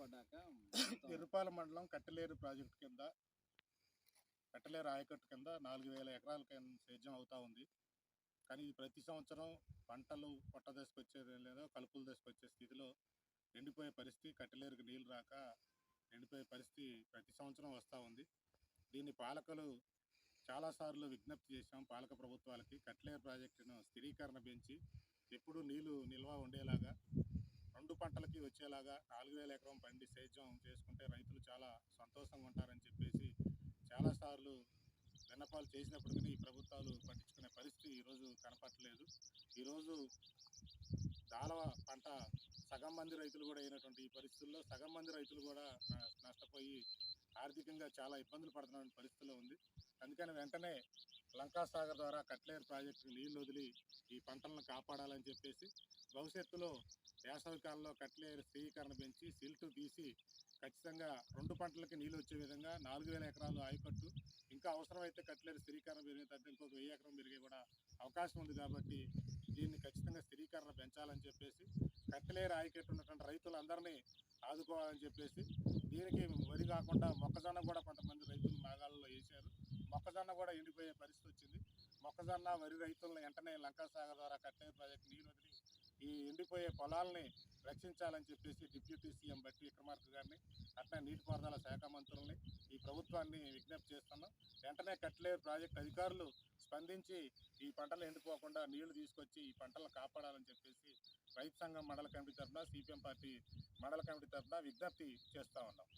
పడ్డాక ఎరుపాల మండలం కట్టలేరు ప్రాజెక్టు కింద కట్టలేరు ఆయకట్టు కింద నాలుగు వేల ఎకరాల కింద సేద్యం అవుతూ ఉంది. కానీ ఇది ప్రతి సంవత్సరం పంటలు పొట్ట దశకొచ్చే లేదా కలుపులు దశకొచ్చే స్థితిలో ఎండిపోయే పరిస్థితి కట్టలేరుకి నీళ్ళు రాక ఎండిపోయే పరిస్థితి ప్రతి సంవత్సరం వస్తూ ఉంది. దీన్ని పాలకులు చాలాసార్లు విజ్ఞప్తి చేశాం పాలక ప్రభుత్వాలకి. కట్లేరు ప్రాజెక్టును స్థిరీకరణ పెంచి ఎప్పుడూ నీళ్ళు నిల్వ ఉండేలాగా వచ్చేలాగా నాలుగు వేల ఎకరం పండి సేద్యం చేసుకుంటే రైతులు చాలా సంతోషంగా ఉంటారని చెప్పేసి చాలాసార్లు విన్నపాలు చేసినప్పటికీ ఈ ప్రభుత్వాలు పట్టించుకునే పరిస్థితి ఈరోజు కనపట్టలేదు ఈరోజు దాలవ పంట సగం మంది రైతులు కూడా అయినటువంటి ఈ పరిస్థితుల్లో సగం మంది రైతులు కూడా నష్టపోయి ఆర్థికంగా చాలా ఇబ్బందులు పడుతున్న పరిస్థితిలో ఉంది. అందుకని వెంటనే లంకాసాగర్ ద్వారా కట్లేరు ప్రాజెక్టు నీళ్ళు వదిలి ఈ పంటలను కాపాడాలని చెప్పేసి భవిష్యత్తులో వేసవికాలంలో కట్లేరు స్థిరీకరణ పెంచి సిల్టు తీసి ఖచ్చితంగా రెండు పంటలకి నీళ్ళు వచ్చే విధంగా నాలుగు వేల ఎకరాలు ఆయకట్టు. ఇంకా అవసరమైతే కట్లేరు స్థిరీకరణ పెరిగితే ఇంకొక వెయ్యి ఎకరం పెరిగే కూడా అవకాశం ఉంది కాబట్టి దీన్ని ఖచ్చితంగా స్థిరీకరణ పెంచాలని చెప్పేసి కట్టలేరు ఆయకట్టు ఉన్నటువంటి రైతులందరినీ ఆదుకోవాలని చెప్పేసి దీనికి వరి కాకుండా మొక్కజొన్న కూడా కొంతమంది రైతులు మేఘాలలో వేశారు. మొక్కజొన్న కూడా ఎండిపోయే పరిస్థితి వచ్చింది. మొక్కజొన్న వరి రైతులను వెంటనే లంకాసాగర్ ద్వారా కట్టలేరు ప్రాజెక్టు నీరు వదిలి ఎండిపోయే పొలాల్ని రక్షించాలని చెప్పేసి డిప్యూటీ సీఎం బట్టి విక్రమార్క గారిని అట్లా నీటిపారుదల శాఖ మంత్రుల్ని ఈ ప్రభుత్వాన్ని విజ్ఞప్తి చేస్తున్నాం. వెంటనే కట్లేరు ప్రాజెక్ట్ అధికారులు స్పందించి ఈ పంటలు ఎండిపోకుండా నీళ్ళు తీసుకొచ్చి ఈ పంటలను కాపాడాలని చెప్పేసి రైతు సంఘం మండల కమిటీ తరఫున సిపిఎం పార్టీ మండల కమిటీ తరఫున విజ్ఞప్తి చేస్తా ఉన్నాం.